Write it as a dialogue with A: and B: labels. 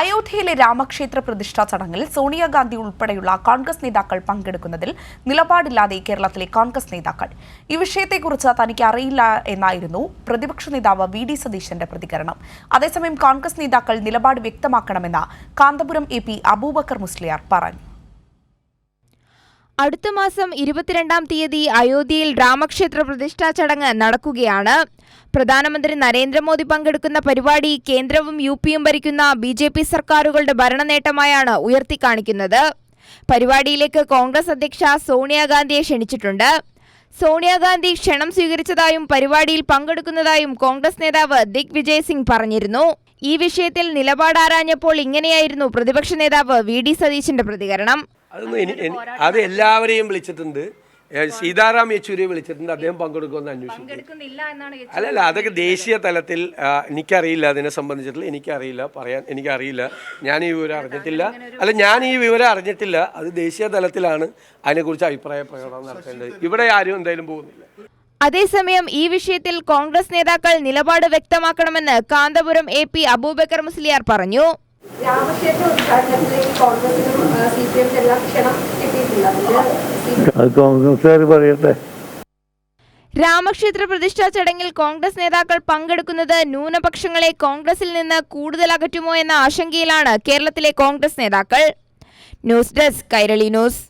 A: അയോധ്യയിലെ രാമക്ഷേത്ര പ്രതിഷ്ഠാ ചടങ്ങിൽ സോണിയാഗാന്ധി ഉൾപ്പെടെയുള്ള കോൺഗ്രസ് നേതാക്കൾ പങ്കെടുക്കുന്നതിൽ നിലപാടില്ലാതെ കേരളത്തിലെ കോൺഗ്രസ് നേതാക്കൾ. ഈ വിഷയത്തെക്കുറിച്ച് തനിക്ക് അറിയില്ല എന്നായിരുന്നു പ്രതിപക്ഷ നേതാവ് വി ഡി സതീശന്റെ പ്രതികരണം. അതേസമയം കോൺഗ്രസ് നേതാക്കൾ നിലപാട് വ്യക്തമാക്കണമെന്ന് കാന്തപുരം എ പി അബൂബക്കർ മുസ്ലിയാർ പറഞ്ഞു.
B: അടുത്ത മാസം ഇരുപത്തിരണ്ടാം തീയതി അയോധ്യയിൽ രാമക്ഷേത്ര പ്രതിഷ്ഠാ ചടങ്ങ് നടക്കുകയാണ്. പ്രധാനമന്ത്രി നരേന്ദ്രമോദി പങ്കെടുക്കുന്ന പരിപാടി കേന്ദ്രവും യു പിയും ഭരിക്കുന്ന ബി ജെ പി സർക്കാരുകളുടെ ഭരണനേട്ടമായാണ് ഉയർത്തിക്കാണിക്കുന്നത്. പരിപാടിയിലേക്ക് കോൺഗ്രസ് അധ്യക്ഷ സോണിയാഗാന്ധിയെ ക്ഷണിച്ചിട്ടുണ്ട്. സോണിയാഗാന്ധി ക്ഷണം സ്വീകരിച്ചതായും പരിപാടിയിൽ പങ്കെടുക്കുന്നതായും കോൺഗ്രസ് നേതാവ് ദിഗ് വിജയ് സിംഗ് പറഞ്ഞിരുന്നു. ഈ വിഷയത്തിൽ നിലപാടാരാഞ്ഞപ്പോൾ ഇങ്ങനെയായിരുന്നു പ്രതിപക്ഷ നേതാവ് വി ഡി സതീശന്റെ പ്രതികരണം.
C: അതൊന്നും അത് എല്ലാവരെയും വിളിച്ചിട്ടുണ്ട്. സീതാറാം യെച്ചൂരിയെ വിളിച്ചിട്ടുണ്ട്. അദ്ദേഹം പങ്കെടുക്കുമെന്ന് അല്ല അല്ല അതൊക്കെ ദേശീയ തലത്തിൽ എനിക്കറിയില്ല. അതിനെ സംബന്ധിച്ചിട്ടുള്ള എനിക്കറിയില്ല. പറയാൻ എനിക്കറിയില്ല. ഞാൻ ഈ വിവരം അറിഞ്ഞിട്ടില്ല. അല്ല ഞാൻ ഈ വിവരം അറിഞ്ഞിട്ടില്ല. അത് ദേശീയ തലത്തിലാണ് അതിനെക്കുറിച്ച് അഭിപ്രായ പ്രകടനം നടത്തേണ്ടത്. ഇവിടെ ആരും എന്തായാലും പോകുന്നില്ല.
B: അതേസമയം ഈ വിഷയത്തിൽ കോൺഗ്രസ് നേതാക്കൾ നിലപാട് വ്യക്തമാക്കണമെന്ന് കാന്തപുരം എ പി അബൂബക്കർ മുസ്ലിയാർ പറഞ്ഞു.
D: രാമക്ഷേത്ര ഉദ്ഘാടനത്തിലേക്ക് കോൺഗ്രസിനും സി പി എം എല്ലാം ക്ഷണം കിട്ടിയിട്ടില്ല.
E: അത് കോൺഗ്രസ്സുകാർ പറയട്ടെ.
B: രാമക്ഷേത്ര പ്രതിഷ്ഠാ ചടങ്ങിൽ കോൺഗ്രസ് നേതാക്കൾ പങ്കെടുക്കുന്നത് ന്യൂനപക്ഷങ്ങളെ കോൺഗ്രസിൽ നിന്ന് കൂടുതൽ അകറ്റുമോ എന്ന ആശങ്കയിലാണ് കേരളത്തിലെ കോൺഗ്രസ് നേതാക്കൾ. News desk Kairali news.